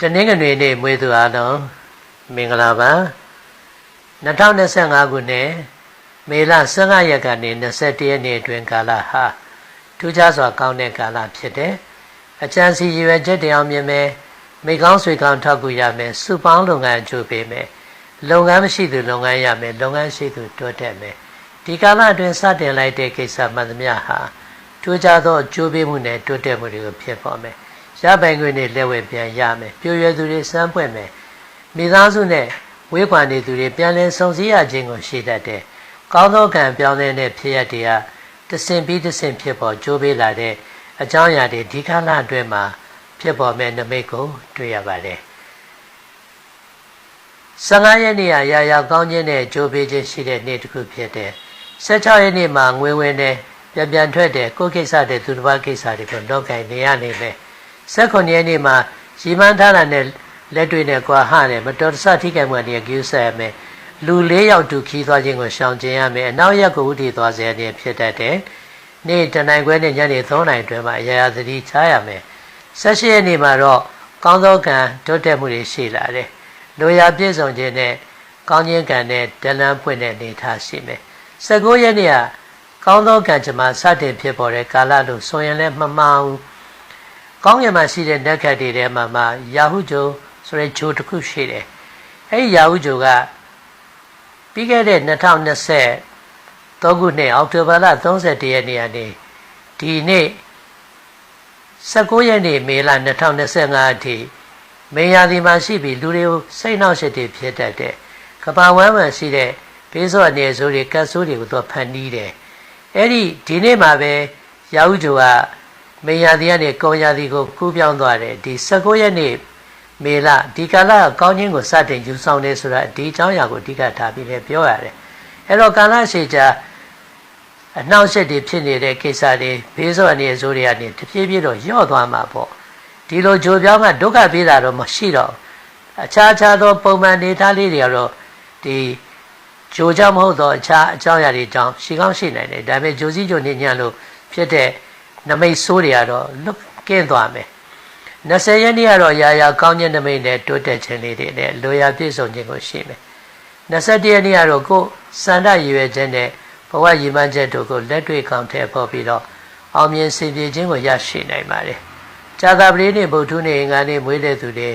တနင်္ဂနွေနေ့မွေးသူအားလုံးမင်္ဂလာပါ2025ခုနှစ်မေလ15ရက်ကနေ21ရက်နေ့အတွင်းကာလဟာထူးခြားစွာကောင်းတဲ့ကာလဖြစ်တယ်အချမ်းစီရွယ်ချက်တရားမြင်မယ်မိကောင်းဆွေကောင်းထောက်ကူရမယ်စုပေါင်းလုပ်ငန်းအကျိုးပေးမယ်လုပ်ငန်းမရှိသူလုပ်ငန်းရမယ်လုပ်ငန်းရှိသူတိုးတက်မယ်ဒီကာလအတွင်းစတင်လိုက်တဲ့ကိစ္စမှန်သမျှဟာထူးခြားသောအကျိုးပေးမှုနဲ့တိုးတက်မှုတွေကိုဖြစ်ပေါ်မယ် ရပိုင်ခွင့်နဲ့လက်ဝဲပြန်ရမယ်ပြိုရွယ်သူတွေစမ်းပွင့်မယ်မိသားစုနဲ့ဝေးကွာနေသူတွေပြန်လည်ဆုံစည်းရခြင်းကိုရှိတတ်တယ်ကောင်းသောကံပြောင်းလဲတဲ့ဖြစ်ရတရားတဆင်ပြီးတဆင်ဖြစ်ပေါ်ကြိုးပေးလာတဲ့အကြောင်းအရာတွေဒီကာလအတွင်းမှာဖြစ်ပေါ်မဲ့နမိတ်ကိုတွေ့ရပါတယ်15ရက်နေ့ရာရာကောင်းခြင်းနဲ့ကြိုးပေးခြင်းရှိတဲ့နေ့တစ်ခုဖြစ်တယ်16ရက်နေ့မှာငွေဝင်တယ်ပြန်ပြန်ထွက်တယ်ကိုယ်ကိစ္စတဲ့သူတစ်ပါးကိစ္စတွေကိုတော့ကင်နေရနေမယ် 16ရက်နေ့မှာရီမန်းထားတာနဲ့လက်တွေ့နဲ့ကွာဟတယ်မတော်တဆထိခိုက်မှုတွေကိစ္စရမယ်လူ၄ယောက်တူခီးသွားခြင်းကိုရှောင်ကျဉ်ရမယ်အနောက်ရက်ကိုဥတီသွားစေခြင်းဖြစ်တတ်တယ်နေ့တနိုင်ခွဲနဲ့ညနေ3နိုင်အတွင်းမှာအရာရာသတိချရမယ်16ရက်နေ့မှာတော့ကောင်းသောကံတိုးတက်မှုတွေရှိလာတယ်လိုရာပြည့်စုံခြင်းနဲ့ကောင်းခြင်းကံနဲ့ဒလန်ပွင့်တဲ့နေထားရှိမယ်19ရက်နေ့ကကောင်းသောကံကြမှာစတင်ဖြစ်ပေါ်တဲ့ကာလလို့ဆိုရင်လည်းမမှန်ဘူး ကောင်းကင်မှာရှိတဲ့နက်ခတ်တွေထဲမှာမှယာဟုဂျိုဆိုတဲ့ဂျိုတစ်ခုရှိတယ်အဲဒီယာဟုဂျိုကပြီးခဲ့တဲ့2020သောခုနှစ်အောက်တိုဘာလ31ရက်နေ့ကနေဒီနေ့19ရက်နေ့မေလ2025အထိမေယာဒီမှာရှိပြီးလူတွေကိုစိတ်နှောက်ရှက်တွေဖြစ်တတ်တဲ့ကဘာဝမ်းမှရှိတဲ့ဘေးစောအနေဆိုတွေကတ်ဆိုးတွေကိုသူဖန်တီးတယ်အဲ့ဒီဒီနေ့မှာပဲရာဟုဂျိုက မေယာဒီကနေကောယာဒီကိုကူးပြောင်းသွားတယ်ဒီ19ရက်နေ့မေလဒီကာလကောင်းခြင်းကိုစတင်ယူဆောင်နေဆိုတာဒီအကြောင်းအရာကိုအဓိကထားပြီးလည်းပြောရတယ်အဲ့တော့ကာလရှည်ကြာအနှောင့်အယှက်တွေဖြစ်နေတဲ့ကိစ္စတွေဘေးစောအနေဆိုတွေကနေတဖြည်းဖြည်းတော့ယော့သွားမှာပေါ့ဒီလိုဂျိုပြောင်းကဒုက္ခပေးတာတော့မရှိတော့အခြားခြားသောပုံမှန်နေသားလေးတွေကတော့ဒီဂျိုကြောင့်မဟုတ်တော့အခြားအကြောင်းအရာတွေကြောင့်ရှိကောင်းရှိနိုင်တယ်ဒါပေမဲ့ဂျိုစည်းဂျိုနေညံ့လို့ဖြစ်တဲ့ နမိတ်ဆိုးတွေကတော့လွတ်ကင်းသွားမယ်20ရက်နေ့ကတော့ရာရာကောင်းခြင်းနမိတ်နဲ့တိုးတက်ခြင်းလေးတွေနဲ့လိုရာပြည့်စုံခြင်းကိုရှိမယ်21ရက်နေ့ကတော့ကိုယ်စန္ဒရွယ်ခြင်းနဲ့ဘဝရည်မှန်းချက်တို့ကိုလက်တွေ့ကောင်းထည့်ဖို့ပြီးတော့အောင်မြင်စေပြေခြင်းကိုရရှိနိုင်ပါတယ်။ကြာသာပတိနေ့ဗုဒ္ဓနေ့အင်္ဂါနေ့မွေးတဲ့သူတွေ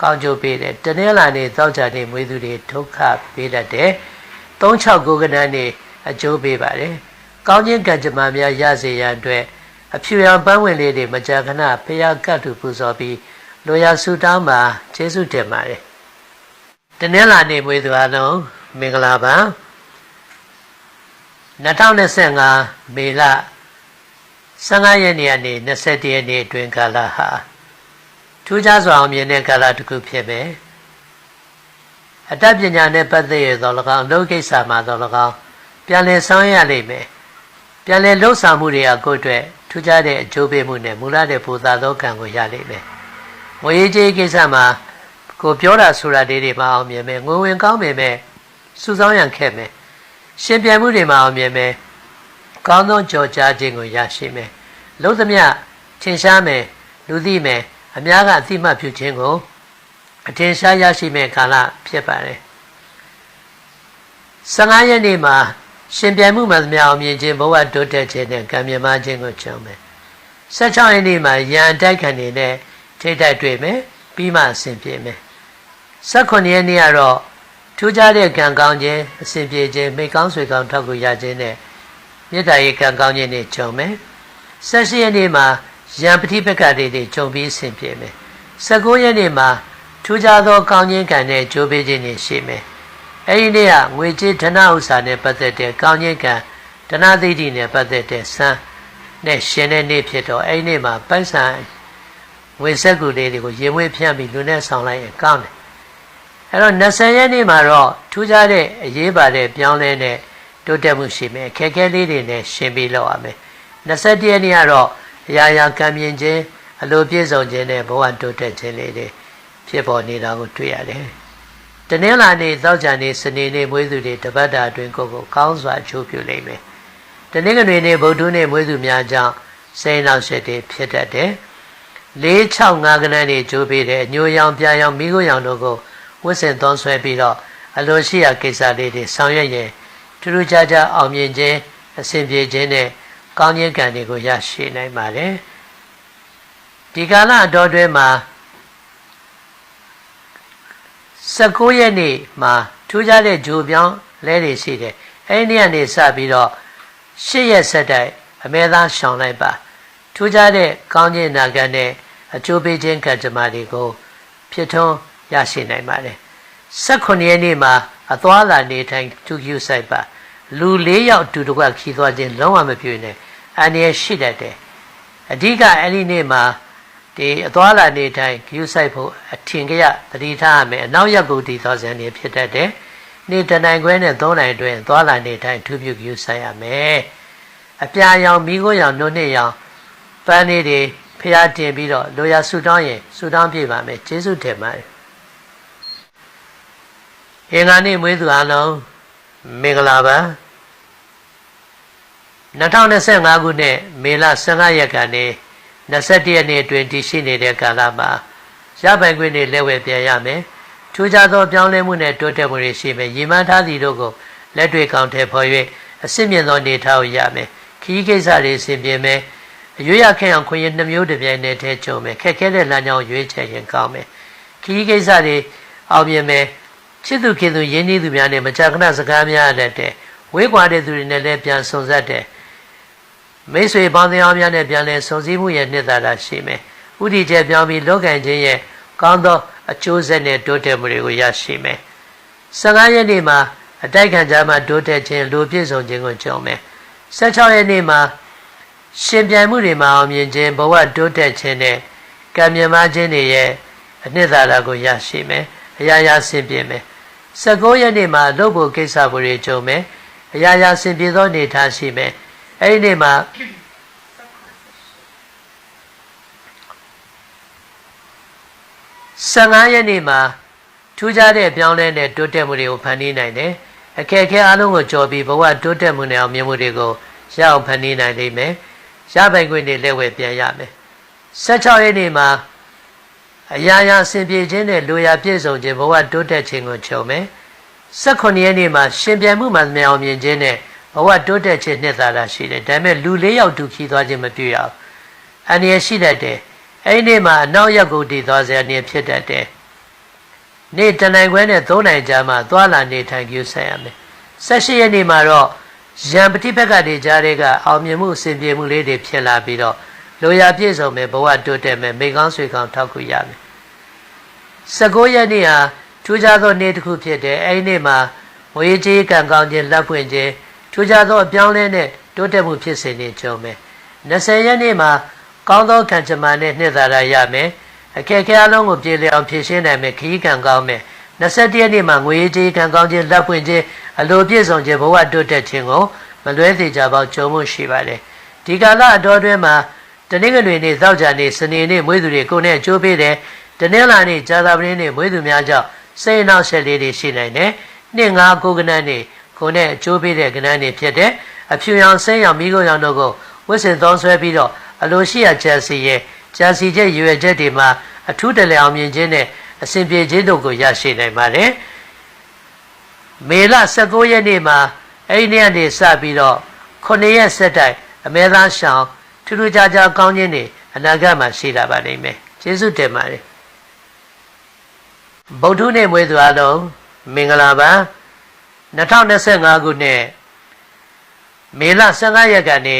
ကောင်းကျိုးပေးတယ်။တနင်္လာနေ့သောကြာနေ့မွေးသူတွေဒုက္ခပေးတတ်တယ်။36ကဏ္ဍနေ့အကျိုးပေးပါတယ်။ကောင်းခြင်းကံကြမ္မာများရစေရန်အတွက် အဖြူရောင်ပန်းဝင်လေးတွေမကြာခဏဖျားကတ်တူပူဇော်ပြီးလိုရာဆူတောင်းပါကျေးဇူးတင်ပါတယ်။တနင်္လာနေ့မွေးသူအားလုံးမင်္ဂလာပါ။2025မေလ15ရက်နေ့ကနေ21ရက်နေ့အတွင်းကာလဟာထူးခြားစွာအောင်မြင်တဲ့ကာလတစ်ခုဖြစ်ပဲအတတ်ပညာနဲ့ပတ်သက်ရသော၎င်းလုပ်ကိစ္စမှာသော၎င်းပြန်လည်ဆောင်ရလိမ့်မယ်ပြန်လည်လှုပ်ဆောင်မှုတွေကကိုယ့်အတွက်ထူး ခြားတဲ့အကျိုးပေးမှုနဲ့မူလတဲ့ပူဇာသောကံကိုရလိမ့်မယ်ငွေကြေးကိစ္စမှာကိုပြောတာဆိုတာတွေတွေမအောင်မြင်မယ်ငွေဝင်ကောင်းပေမဲ့စုဆောင်းရန်ခက်မယ်ရှင်ပြိုင်မှုတွေမှာအောင်မြင်မယ်ကောင်းသောကြော်ကြားခြင်းကိုရရှိမယ်လုံးသမျှထင်ရှားမယ်လူသိမယ်အများကအသိမှတ်ပြုခြင်းကိုအထင်ရှားရရှိမဲ့ကာလဖြစ်ပါတယ်15ရက်နေ့မှာ ရှင်ပြိုင်မှုမှသမျှအောင်မြင်ခြင်းဘဝတိုးတက်ခြင်းနဲ့ကံမြမခြင်းကိုချောင်းမယ်16ရက်နေ့မှာရန်တိုက်ခံနေနဲ့ထိတ်တိုက်တွေ့မယ်ပြီးမှအဆင်ပြေမယ်18ရက်နေ့ကတော့ထူးခြားတဲ့ကံကောင်းခြင်းအစဉ်ပြေခြင်းမိကောင်းဆွေကောင်းထောက်ကူရခြင်းနဲ့မေတ္တာရေးကံကောင်းခြင်းတွေခြုံမယ်။၁၈ရက်နေ့မှာယံပတိပက္ခတွေတွေခြုံပြီးအစဉ်ပြေမယ်။၁၉ရက်နေ့မှာထူးခြားသောကောင်းခြင်းကံနဲ့ကြိုးပေးခြင်းတွေရှိမယ်။ အဲဒီနေ့ကငွေကြေးဓနဥစ္စာနဲ့ပတ်သက်တဲ့ကောင်းခြင်းကံဓနသိတိနဲ့ပတ်သက်တဲ့စံနဲ့ရှင်တဲ့နေ့ဖြစ်တော့အဲဒီနေ့မှာပိုက်ဆံငွေဆက်ကူလေးတွေကိုရင်ဝေးဖြန့်ပြီးလူနဲ့ဆောင်လိုက်ရင်ကောင်းတယ်အဲ့တော့20ရက်နေ့မှာတော့ထူးခြားတဲ့အရေးပါတဲ့ပြောင်းလဲတဲ့တိုးတက်မှုရှိမယ်ခက်ခဲလေးတွေနဲ့ရှင်းပြီးလောက်ရမယ်21ရက်နေ့ကတော့အရာရာကံမြင်ခြင်းအလိုပြည့်စုံခြင်းနဲ့ဘဝတိုးတက်ခြင်းလေးတွေဖြစ်ပေါ်နေတာကိုတွေ့ရတယ် တနင်္လာနေ့သောကြာနေ့စနေနေ့မွေးသူတွေတပတ်တာအတွင်းကိုယ်ကိုကောင်းစွာအချိုးပြုလိမ့်မယ်တနင်္ဂနွေနေ့ဗုဒ္ဓနေ့မွေးသူများကြောင့်စိတ်နှောက်ရှက်တွေဖြစ်တတ်တယ်465ကနန်းနေကျိုးပေးတဲ့အညိုရောင်ပြာရောင်မိခိုးရောင်တို့ကိုဝတ်ဆင်သွန်းဆွဲပြီးတော့အလိုရှိရာကိစ္စလေးတွေဆောင်ရွက်ရင်ထူးထူးခြားခြားအောင်မြင်ခြင်းအဆင်ပြေခြင်းနဲ့ကောင်းခြင်းကံတွေကိုရရှိနိုင်ပါတယ်ဒီကာလအတော်တွင်းမှာ 19ရက်နေ့မှာထူးခြားတဲ့ဂျိုပြောင်းလဲတွေရှိတယ်အဲ့ဒီနေ့ကနေစပြီးတော့10ရက်ဆက်တိုက်အမဲသားရှောင်လိုက်ပါထူးခြားတဲ့ကောင်းခြင်းနာခံတဲ့အကျိုးပေးခြင်းကံကြမ္မာတွေကိုဖြစ်ထွန်းရရှိနိုင်ပါတယ်18ရက်နေ့မှာအသွားလာနေထိုင်သူကျူဆိုင်ပါလူ၄ယောက်တူတကွခီးသွားခြင်းလုံးဝမပြည့်နဲ့အန္တရာယ်ရှိတတ်တယ်အဓိကအဲ့ဒီနေ့မှာ ဒီအသွားလာနေထိုင်ဂယူဆိုင်ဖို့အထင်ကြရတတိထားရမယ်အနောက်ရက်ကိုတည်သောဇန်နေဖြစ်တတ်တယ်နေ့တနိုင်ခွဲနဲ့၃နိုင်အတွင်းသွားလာနေထိုင်ထူးပြုဂယူဆိုင်ရမယ်အပြာရောင်မိခိုးရောင်နှုတ်နှစ်ရောင်ပန်းလေးတွေဖျားတင်ပြီးတော့လိုရာဆူတောင်းရင်ဆူတောင်းပြပါမယ်ကျေးဇူးတင်ပါတယ်အင်္ဂါနေ့မွေးသူအလုံးမင်္ဂလာပါ2025ခုနှစ်မေလ15ရက်ကနေ 21ရက်နေ့အတွင်းတည်ရှိနေတဲ့ကာလမှာရပိုင်ခွင့်တွေလက်ဝဲပြန်ရမယ်။ထူးခြားသောပြောင်းလဲမှုနဲ့တိုးတက်မှုတွေရှိမယ်။ရည်မှန်းထားသည်တို့ကိုလက်တွေ့ကောင်းထည့်ဖော်၍အစစ်မြင့်သောနေထားကိုရမယ်။ခီးကိစ္စတွေဆင်ပြေမယ်။အရွေးရခဲ့အောင်ခွင့်ရနှမျိုးတစ်ပြိုင်တည်းထဲကြုံမယ်။ခက်ခဲတဲ့လမ်းကြောင်းရွေးချယ်ရင်ကောင်းမယ်။ခီးကိစ္စတွေအောင်မြင်မယ်။ချစ်သူခင်သူရင်းနှီးသူများနဲ့မကြာခဏစကားများရတဲ့ဝေးကွာတဲ့သူတွေနဲ့လည်းပြန်ဆုံဆက်တဲ့ မိတ်ဆွေပေါင်းတရားများနဲ့ပြန်လည်ဆုံစည်းမှုရဲ့နှစ်သာရရှိမယ်။ဥတီချက်ပြောင်းပြီးလောကံခြင်းရဲ့ကောင်းသောအကျိုးဆက်နဲ့တိုးတက်မှုတွေကိုရရှိမယ်။15ရက်နေ့မှာအတိုက်ခံကြမှာတိုးတက်ခြင်းလူပြည့်စုံခြင်းကိုကြုံမယ်။16ရက်နေ့မှာရှင်ပြိုင်မှုတွေမှာအောင်မြင်ခြင်းဘဝတိုးတက်ခြင်းနဲ့ကံမြမခြင်းတွေရဲ့အနှစ်သာရကိုရရှိမယ်။အရာရာဆင်ပြေမယ်။19ရက်နေ့မှာလုပ်ဖို့ကိစ္စတွေကြုံမယ်။အရာရာဆင်ပြေသောအနေထားရှိမယ်။ အဲ့ဒီနေ့မှာ15ရက်နေ့မှာထူးခြားတဲ့ပြောင်းလဲတဲ့တိုးတက်မှုတွေကိုဖန်တီးနိုင်တယ်။အခက်အခဲအလုံးကိုကြော်ပြီးဘဝတိုးတက်မှုနဲ့အောင်မြင်မှုတွေကိုရအောင်ဖန်တီးနိုင်လိမ့်မယ်။ရပိုင်ခွင့်တွေလက်ဝဲပြန်ရမယ်။16ရက်နေ့မှာအရာရာဆင်ပြေခြင်းနဲ့လူရာပြည့်စုံခြင်းဘဝတိုးတက်ခြင်းကိုချုပ်မယ်။18ရက်နေ့မှာရှင်ပြန်မှုမှမအောင်မြင်ခြင်းနဲ့ ဘဝတိုးတက်ခြင်းနှစ်သာရရှိတယ်ဒါပေမဲ့လူလေးယောက်တူခီးသွားခြင်းမပြုရဘူးအန္တရာယ်ရှိတတ်တယ်အဲ့ဒီနေ့မှာအနောက်ရက်ကိုတည်သွားစေအနေဖြစ်တတ်တယ်နေ့တနိုင်ခွဲနဲ့သုံးနိုင်ကြာမှသွားလာနေထိုင်ကြဆက်ရမယ်၁၈ရက်နေ့မှာတော့ရံပတိဘက်ကနေကြားတဲ့ကအောင်မြင်မှုအစဉ်ပြေမှုလေးတွေဖြစ်လာပြီးတော့လိုရာပြည့်စုံမယ်ဘဝတိုးတက်မယ်မိကောင်းဆွေကောင်းထောက်ကူရမယ်၁၉ရက်နေ့ဟာထူးခြားသောနေ့တစ်ခုဖြစ်တယ်အဲ့ဒီနေ့မှာဝေးကြီးကံကောင်းခြင်းလက်ဖွင့်ခြင်း ထူးခြားသောအပြောင်းလဲနဲ့တိုးတက်မှုဖြစ်စေနေကြုံမယ်20ရက်နေ့မှာကောင်းသောကံကြမ္မာနဲ့နှစ်သာရရမယ်အခက်အခဲအလုံးကိုပြေလည်အောင်ဖြည့်ရှင်းနိုင်မယ်ခီးကံကောင်းမယ်21ရက်နေ့မှာငွေကြေးကံကောင်းခြင်းလက်ပွင့်ခြင်းအလိုပြည့်စုံခြင်းဘဝတိုးတက်ခြင်းကိုမလွဲသေးကြပါကြုံမှုရှိပါတယ်ဒီကာလအတော်တွင်းမှာတနင်္ဂနွေနေ့သောကြာနေ့စနေနေ့မွေးသူတွေကိုနဲ့အကျိုးပေးတယ်တနင်္လာနေ့ဇာတာပတိနေ့မွေးသူများကြောင့်စိတ်အနှောက်အယှက်လေးတွေရှိနိုင်တယ်နှစ်ငါးကိုကနန်းနေ့ ကိုနဲ့အကျိုးပေးတဲ့ကဏ္ဍတွေဖြစ်တဲ့အဖြူရောင်ဆင်းရောင်မိခိုးရောင်တို့ကိုဝစ်စင်သုံးဆွဲပြီးတော့အလိုရှိရာဂျက်စီရဲ့ဂျက်စီချက်ရွယ်ချက်တွေမှာအထူးတလဲအောင်မြင်ခြင်းနဲ့အစဉ်ပြေခြင်းတို့ကိုရရှိနိုင်ပါတယ်မေလ19ရက်နေ့မှာအဲ့ဒီနေ့ကနေစပြီးတော့9ရက်ဆက်တိုက်အမဲသားရှောင်းထူးထူးခြားခြားကောင်းခြင်းတွေအနာဂတ်မှာရှိလာပါလိမ့်မယ်ကျေးဇူးတင်ပါတယ်ဗုဒ္ဓနေ့မွေးသူအလုံးမင်္ဂလာပါ 2025ခုနှစ်မေလ15ရက်ကနေ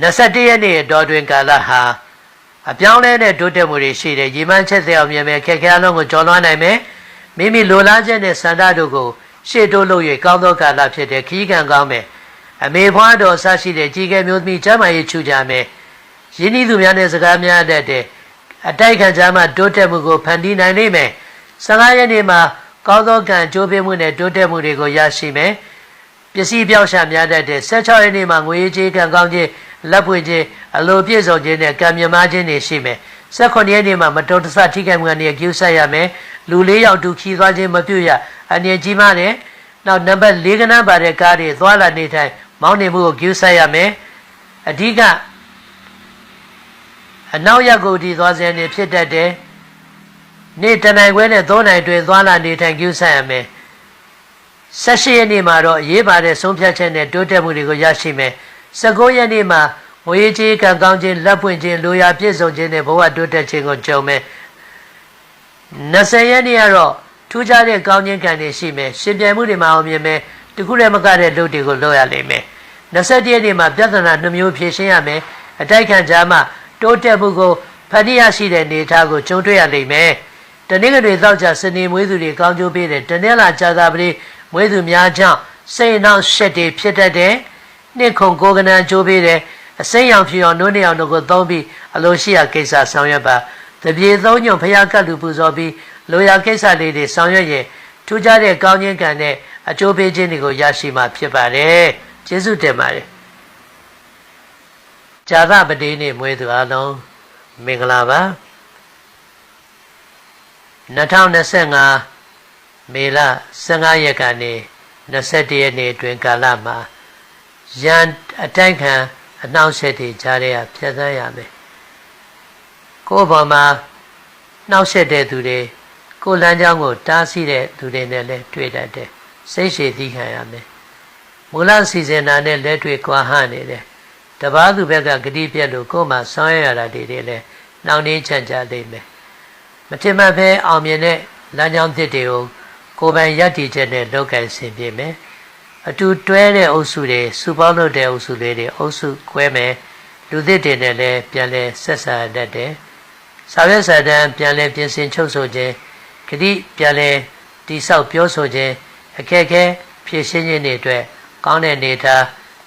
21ရက်နေ့တော်တွင်ကာလဟာအပြောင်းလဲတဲ့တိုးတက်မှုတွေရှိတယ်ရီမန်းချက်စရာမြင်မယ်ခက်ခဲအလုံးကိုကျော်လွှားနိုင်မယ်မိမိလိုလားချက်နဲ့စန္ဒတို့ကိုရှေ့တိုးလို့၍ကောင်းသောကာလဖြစ်တဲ့ခီးကံကောင်းမယ်အမေဖွားတော်ဆရှိတဲ့ကြီးကဲမျိုးသမီးကျမ်းမာရေးချူကြမယ်ရင်းနှီးသူများနဲ့စကားများတဲ့အတိုက်ခံကြမှာတိုးတက်မှုကိုဖန်တီးနိုင်လိမ့်မယ်15ရက်နေ့မှာ ကောင်းသောကံကြိုးပေးမှုနဲ့တိုးတက်မှုတွေကိုရရှိမယ်ပစ္စည်းပြောင်းရှာများတတ်တဲ့16ရက်နေ့မှာငွေကြေးကံကောင်းခြင်းလက်ပွင့်ခြင်းအလိုပြည့်စုံခြင်းနဲ့ကံမြမခြင်းတွေရှိမယ်18ရက်နေ့မှာမတော်တဆထိခိုက်မှုကနေကျူးဆက်ရမယ်လူလေးယောက်တူခီးသွားခြင်းမပြုတ်ရအနေကြီးမားတယ်နောက်နံပါတ်၄ကနန်းပါတဲ့ကားတွေသွားလာနေထိုင်မောင်းနေမှုကိုကျူးဆက်ရမယ်အဓိကအနောက်ရက်ကိုဒီသွားစဉ်နေဖြစ်တတ်တယ် နေ့တနိုင်ခွဲနဲ့၃နိုင်တွင်သွားလာနေထိုင်ကျူးဆိုင်ရမယ်16ရက်နေ့မှာတော့အရေးပါတဲ့ဆုံးဖြတ်ချက်နဲ့တိုးတက်မှုတွေကိုရရှိမယ်19ရက်နေ့မှာငွေကြေးကံကောင်းခြင်းလက်ပွင့်ခြင်းလိုရာပြည့်စုံခြင်းနဲ့ဘဝတိုးတက်ခြင်းကိုကြုံမယ်20ရက်နေ့ကတော့ထူးခြားတဲ့ကောင်းခြင်းကံတွေရှိမယ်ရှင်ပြိုင်မှုတွေမှာအောင်မြင်မယ်တခုတည်းမကတဲ့လုပ်တွေကိုလုပ်ရလိမ့်မယ်21ရက်နေ့မှာပြဿနာနှမျိုးဖြေရှင်းရမယ်အတိုက်ခံကြားမှာတိုးတက်မှုကိုဖန်တီးရရှိတဲ့နေသားကိုကြုံတွေ့ရလိမ့်မယ် တနင်္ဂနွေသောက်ကြစနေမွေးသူတွေကောင်းကျိုးပေးတယ်တနင်္လာကြာသာပတိမွေးသူများကြောင့်စိတ်နှောင့်ရှက်တွေဖြစ်တတ်တယ်နှစ်ခုကိုကနန်ကျိုးပေးတယ်အစိမ်းရောင်ဖြူအောင်နိုးနေအောင်တို့ကိုသုံးပြီးအလိုရှိရာကိစ္စဆောင်ရွက်ပါတပြေသုံးညွန့်ဖျားကတ်လူပူဇော်ပြီးလိုရာကိစ္စလေးတွေဆောင်ရွက်ရင်ထူးခြားတဲ့ကောင်းခြင်းကံနဲ့အကျိုးပေးခြင်းတွေကိုရရှိမှာဖြစ်ပါတယ်ကျေးဇူးတင်ပါတယ်ဇာသပတိနေ့မွေးသူအလုံးမင်္ဂလာပါ 2025မေလ15ရက်ကနေ21ရက်နေ့အတွင်းကာလမှာရန်အတိုက်ခံအနှောင့်အယှက်တွေကြားထဲကဖြတ်သန်းရမယ်ကိုယ့်ဘော်မှာနှောင့်ယှက်တဲ့သူတွေကိုယ်လမ်းကြောင်းကို တားဆီးတဲ့သူတွေနဲ့လည်းတွေ့တတ်တယ်စိတ်ရှည်သီးခံရမယ်မူလစီစဉ်တာနဲ့လက်တွေ့ကွာဟနေတယ်တပားသူဘက်ကဂတိပြက်လို့ကိုယ်မှဆောင်းရရတာတွေတွေလည်းနှောင့်နှင်းချမ်းကြလိမ့်မယ် မထင်မှတ်ပဲအောင်မြင်တဲ့လမ်းကြောင်းသစ်တွေကိုကိုယ်ပိုင်ရည်တည်ချက်နဲ့လောက်ကင်ဆင်ပြေမယ်အတူတွဲတဲ့အုပ်စုတွေစုပေါင်းလုပ်တဲ့အုပ်စုလေးတွေအုပ်စုခွဲမယ်လူသစ်တွေနဲ့လည်းပြန်လဲဆက်ဆံတတ်တယ်စာရွက်စာတမ်းပြန်လဲပြင်ဆင်ချုပ်ဆိုခြင်းဂတိပြန်လဲတိဆောက်ပြောဆိုခြင်းအခက်အခဲဖြည့်ရှင်းခြင်းတွေအတွက်ကောင်းတဲ့နေထား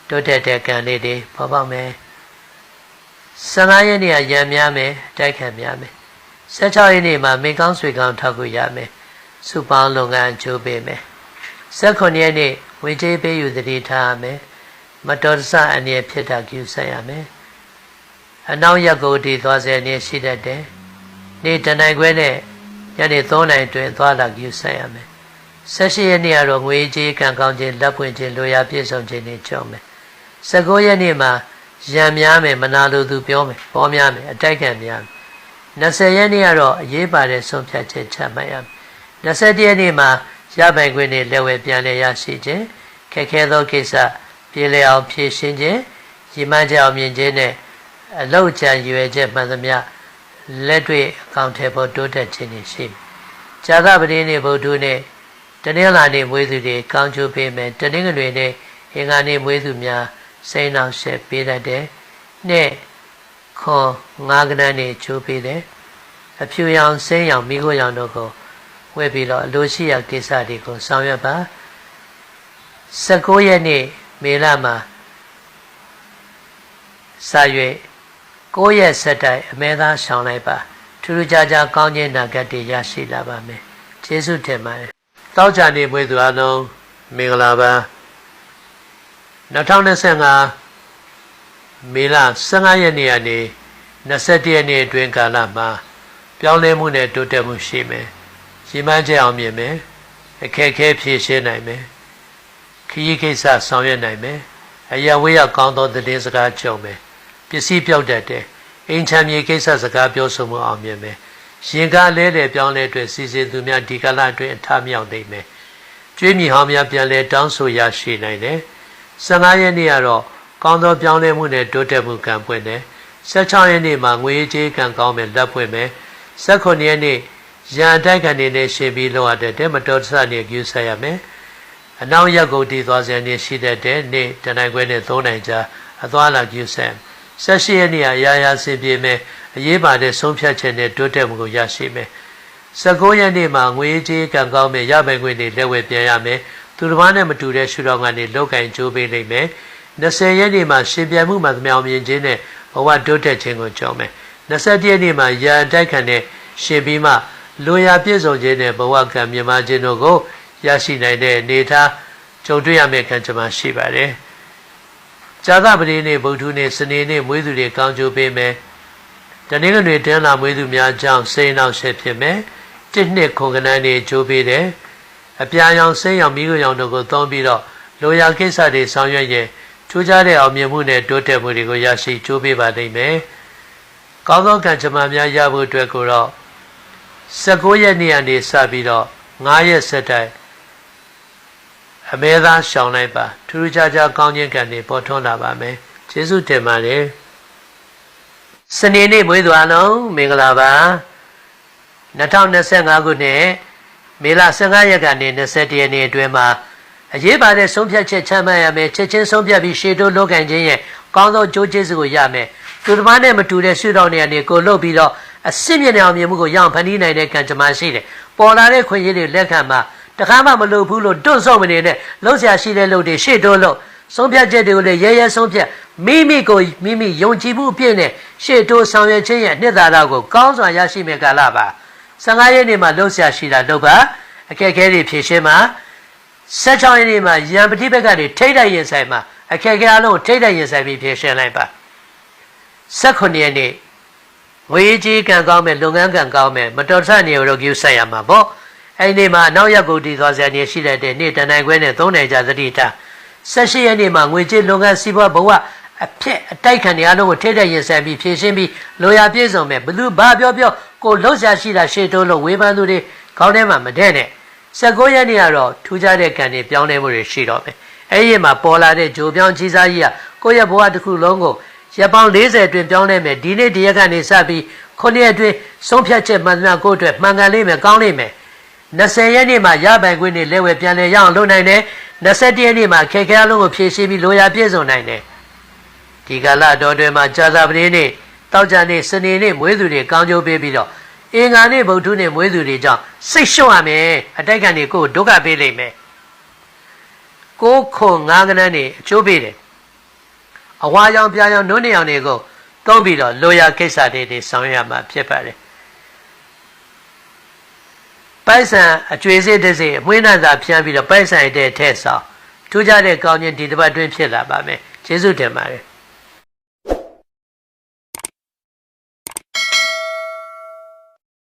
တိုးတက်တဲ့ကံလေးတွေပေါ်ပေါက်မယ်15ရက်နေ့ကရံများမယ်တိုက်ခံများမယ် 16ရက်နေ့မှာမေကောင်းဆွေကောင်းထောက်ကူရမယ်စုပေါင်းလုပ်ငန်းချိုးပေးမယ်18ရက်နေ့ဝေကျေးပေးယူသတိထားရမယ်မတော်တဆအနည်းဖြစ်တာကျူဆက်ရမယ်အနောက်ရက်ကိုတည်သွားစေနေရှိတတ်တယ်နေ့တနိုင်ခွဲနဲ့ညနေ3နိုင်တွင်သွားလာကျူဆက်ရမယ်18ရက်နေ့ကတော့ငွေကြေးကံကောင်းခြင်းလက်ပွင့်ခြင်းလိုရာပြည့်စုံခြင်းတွေကြုံမယ်19ရက်နေ့မှာရံများမယ်မနာလိုသူပြောမယ်ပေါ်များမယ်အတိုက်ခံများမယ် 20ရက်နေ့ကတော့အရေးပါတဲ့ဆုံးဖြတ်ချက်ချမှတ်ရမယ်21ရက်နေ့မှာရပိုင်ခွင့်နဲ့လက်ဝဲပြန်လည်ရရှိခြင်းခက်ခဲသောကိစ္စပြေလည်အောင်ဖြည့်ရှင်းခြင်းရည်မှန်းချက်အောင်မြင်ခြင်းနဲ့အလောက်ချံရွယ်ချက်မှန်သမျှလက်တွေ့အကောင့်ထဲပေါ်တိုးတက်ခြင်းတွေရှိမယ်။ဇာသပတိနေ့ဗုဒ္ဓနဲ့တနင်္လာနေ့မွေးသူတွေကောင်းချိုးပေးမယ်တနင်္ဂနွေနေ့အင်္ဂါနေ့မွေးသူများစိန်အောင်ရှက်ပေးတတ်တယ်။နဲ့ ခေါ်ငါးကနန်းနေချိုးပေးတယ်။အဖြူရောင်စိမ်းရောင်မိခိုးရောင်တို့ကိုဝဲပြီးတော့အလိုရှိရာကိစ္စတွေကိုဆောင်ရွက်ပါ19ရက်နေ့မေလမှာစာရွက်9ရက်ဆက်တိုက်အမဲသားရှောင်းလိုက်ပါထူးထူးခြားခြားကောင်းခြင်းနာဂတ်တွေရရှိလာပါမယ်ကျေးဇူးတင်ပါတယ်တောက်ချာနေပွေသူအလုံးမင်္ဂလာပါ2025 မေလ15ရက်နေ့ကနေ21ရက်နေ့အတွင်းကာလမှာပြောင်းလဲမှုနဲ့တိုးတက်မှုရှိမယ်ရည်မှန်းချက်အောင်မြင်မယ်အခက်ခဲဖြေရှင်းနိုင်မယ်ခရီးကိစ္စဆောင်ရွက်နိုင်မယ်အရာဝေးရကောင်းသောသတင်းစကားကြုံမယ်ပစ္စည်းပြောက်တတ်တယ်အိမ်ချမ်းမြေကိစ္စစကားပြောဆိုမှုအောင်မြင်မယ်ရင်ကားလဲလေပြောင်းလဲအတွက်စီစဉ်သူများဒီကလာအတွင်းအထမြောက်နိုင်မယ်ကျွေးမြီဟောင်းများပြန်လဲတောင်းဆိုရရှိနိုင်တယ်15ရက်နေ့ကတော့ ကောင်းသောပြောင်းလဲမှုနဲ့တိုးတက်မှုကံပွင့်တယ်16ရက်နေ့မှာငွေကြေးကံကောင်းမယ်လက်ပွင့်မယ်18ရက်နေ့ရန်တိုက်ခံနေနဲ့ရှင်ပြီးလောက်ရတဲ့မတော်တဆနေကျူးဆက်ရမယ်အနောက်ရက်ကိုတည်သွားစဉ်နေရှိတဲ့တဲ့နေ့တနိုင်ခွဲနဲ့၃နိုင်ကြာအသွားလာကျူးဆက်ဆက်ရှိရဲ့နေရာရာရာစင်ပြေမယ်အရေးပါတဲ့ဆုံးဖြတ်ချက်နဲ့တိုးတက်မှုကိုရရှိမယ်19ရက်နေ့မှာငွေကြေးကံကောင်းမယ်ရပိုင်ခွင့်တွေလက်ဝဲပြန်ရမယ်သူတစ်ပါးနဲ့မတူတဲ့ရှုထောင့်ကနေလောက်ကင်ကြိုးပေးနိုင်မယ် 20ရက်နေ့မှာရှင်ပြန်မှုမှသမြောင်မြင်ခြင်းနဲ့ဘဝတိုးတက်ခြင်းကိုကြောင်းမယ်21ရက်နေ့မှာရန်တိုက်ခံတဲ့ရှင်ပြီးမှလိုရာပြည့်စုံခြင်းနဲ့ဘဝကံမြင်မခြင်းတို့ကိုရရှိနိုင်တဲ့အနေထားကြုံတွေ့ရမယ့်ခံချက်မှရှိပါတယ်။ဇာသပတိနေ့ဗုဒ္ဓနေ့စနေနေ့မွေးသူတွေကောင်းကျိုးပေးမယ်။တနင်္ဂနွေတင်းလာမွေးသူများကြောင့်စိန်နောက်ဆက်ဖြစ်မယ်။တစ်နှစ်ခုကနန်းတွေကျိုးပေးတယ်။အပြာရောင်စိန်ရောင်မိခိုးရောင်တို့ကိုသုံးပြီးတော့လိုရာကိစ္စတွေဆောင်ရွက်ရင် ထူးခြားတဲ့အောင်မြင်မှုနဲ့တိုးတက်မှုတွေကိုရရှိကျိုးပေးပါလိမ့်မယ်။ကောင်းသောကံကြမ္မာများရဖို့အတွက်ကိုတော့19ရက်နေ့ကနေစပြီးတော့9ရက်ဆက်တိုက်အမဲသားရှောင်လိုက်ပါထူးထူးခြားခြားကောင်းခြင်းကံတွေပေါ်ထွန်းလာပါမယ်ကျေးဇူးတင်ပါတယ်စနေနေ့မွေးသွားလုံးမင်္ဂလာပါ2025ခုနှစ်မေလ15ရက်ကနေ21ရက်နေ့အတွင်းမှာ အရေးပါတဲ့ဆုံးဖြတ်ချက်ချမှတ်ရမယ်ချက်ချင်းဆုံးဖြတ်ပြီးရှေ့တိုးလုပ်ကင်ခြင်းရဲ့ကောင်းသောကြိုးကျေးဇူးကိုရမယ်သူတစ်ပါးနဲ့မတူတဲ့ဆွေတော်နေရာနေကိုလှုပ်ပြီးတော့အစ်စ်မြင့်တဲ့အောင်မြင်မှုကိုရအောင်ဖန်တီးနိုင်တဲ့ကံကြမ္မာရှိတယ်ပေါ်လာတဲ့ခွင့်ရည်တွေလက်ခံမှာတခါမှမလုပ်ဘူးလို့တွန့်ဆော့မနေနဲ့လှုပ်ရှားရှိတဲ့လှုပ်တွေရှေ့တိုးလှုပ်ဆုံးဖြတ်ချက်တွေကိုလည်းရဲရဲဆုံးဖြတ်မိမိကိုမိမိယုံကြည်မှုအပြည့်နဲ့ရှေ့တိုးဆောင်ရွက်ခြင်းရဲ့အနှစ်သာရကိုကောင်းစွာရရှိမယ့်ကာလပါ15ရက်နေ့မှာလှုပ်ရှားရှိတာလှုပ်ပါအခက်အခဲတွေဖြေရှင်းမှာ 16ရက်နေ့မှာရံပတိဘက်ကနေထိတ်တိုက်ရင်ဆိုင်မှာအခက်အခဲအလုံးကိုထိတ်တိုက်ရင်ဆိုင်ပြီးဖြေရှင်းလိုက်ပါ18ရက်နေ့ငွေကြီးကံကောင်းမဲ့လုပ်ငန်းကံကောင်းမဲ့မတော်တဆနေရောကျူဆက်ရမှာပေါ့အဲ့ဒီမှာနောက်ရက်ကိုတည်သွားစရာနေရှိတဲ့နေ့တနိုင်ခွဲနဲ့3နိုင်ကြသတိထား18ရက်နေ့မှာငွေကြေးလုပ်ငန်းစီးပွားဘဝအဖြစ်အတိုက်ခံနေအလုံးကိုထိတဲ့ရင်ဆိုင်ပြီးဖြည့်ရှင်းပြီးလိုရာပြည့်စုံမဲ့ဘသူဘာပြောပြောကိုလှုပ်ရှားရှိတာရှေ့တိုးလို့ဝေဖန်သူတွေခေါင်းထဲမှာမတဲ့နဲ့ 19ရက်နေ့ကတော့ထူးခြားတဲ့ကံတွေပြောင်းလဲမှုတွေရှိတော့မယ်အဲ့ဒီမှာပေါ်လာတဲ့ဂျိုပြောင်းကြီးစားကြီးကကိုယ့်ရဲ့ဘဝတစ်ခုလုံးကိုရပောင်40အတွင်းပြောင်းလဲမယ်ဒီနေ့ဒီရက်ကနေစပြီး9ရက်အတွင်းဆုံးဖြတ်ချက်မှန်သမျှကိုယ့်အတွက်မှန်ကန်လိမ့်မယ်ကောင်းလိမ့်မယ်20ရက်နေ့မှာရပိုင်ခွင့်တွေလက်ဝဲပြန်လဲရအောင်လုပ်နိုင်တယ်21ရက်နေ့မှာခေခဲအလုံးကိုဖြည့်ရှင်းပြီးလိုရာပြည့်စုံနိုင်တယ်ဒီကာလတော်တွင်မှာကြာသပတေးနေ့တောက်ကြနေ့စနေနေ့မွေးသူတွေကောင်းကျိုးပေးပြီးတော့ အင်္ဂါနေ့ဗုဒ္ဓနေ့မွေးသူတွေကြောင့်စိတ်လျှော့ရမယ်အတိုက်ခံတွေကိုဒုက္ခပေးလိမ့်မယ်ကိုခွန်ငါးကနန်းနေအကျိုးပေးတယ်အဝါရောင်ပြာရောင်နုံးနေအောင်တွေကိုသုံးပြီးတော့လိုရာကိစ္စတွေတွေဆောင်ရွက်ရမှာဖြစ်ပါတယ်ပိုက်ဆံအကျွေးစစ်တစ်စိအမွှေးနှံသာဖြန်းပြီးတော့ပိုက်ဆံတဲ့ထဲဆောင်ထူးခြားတဲ့ကောင်းခြင်းဒီတစ်ပတ်တွင်းဖြစ်လာပါမယ်ကျေးဇူးတင်ပါတယ်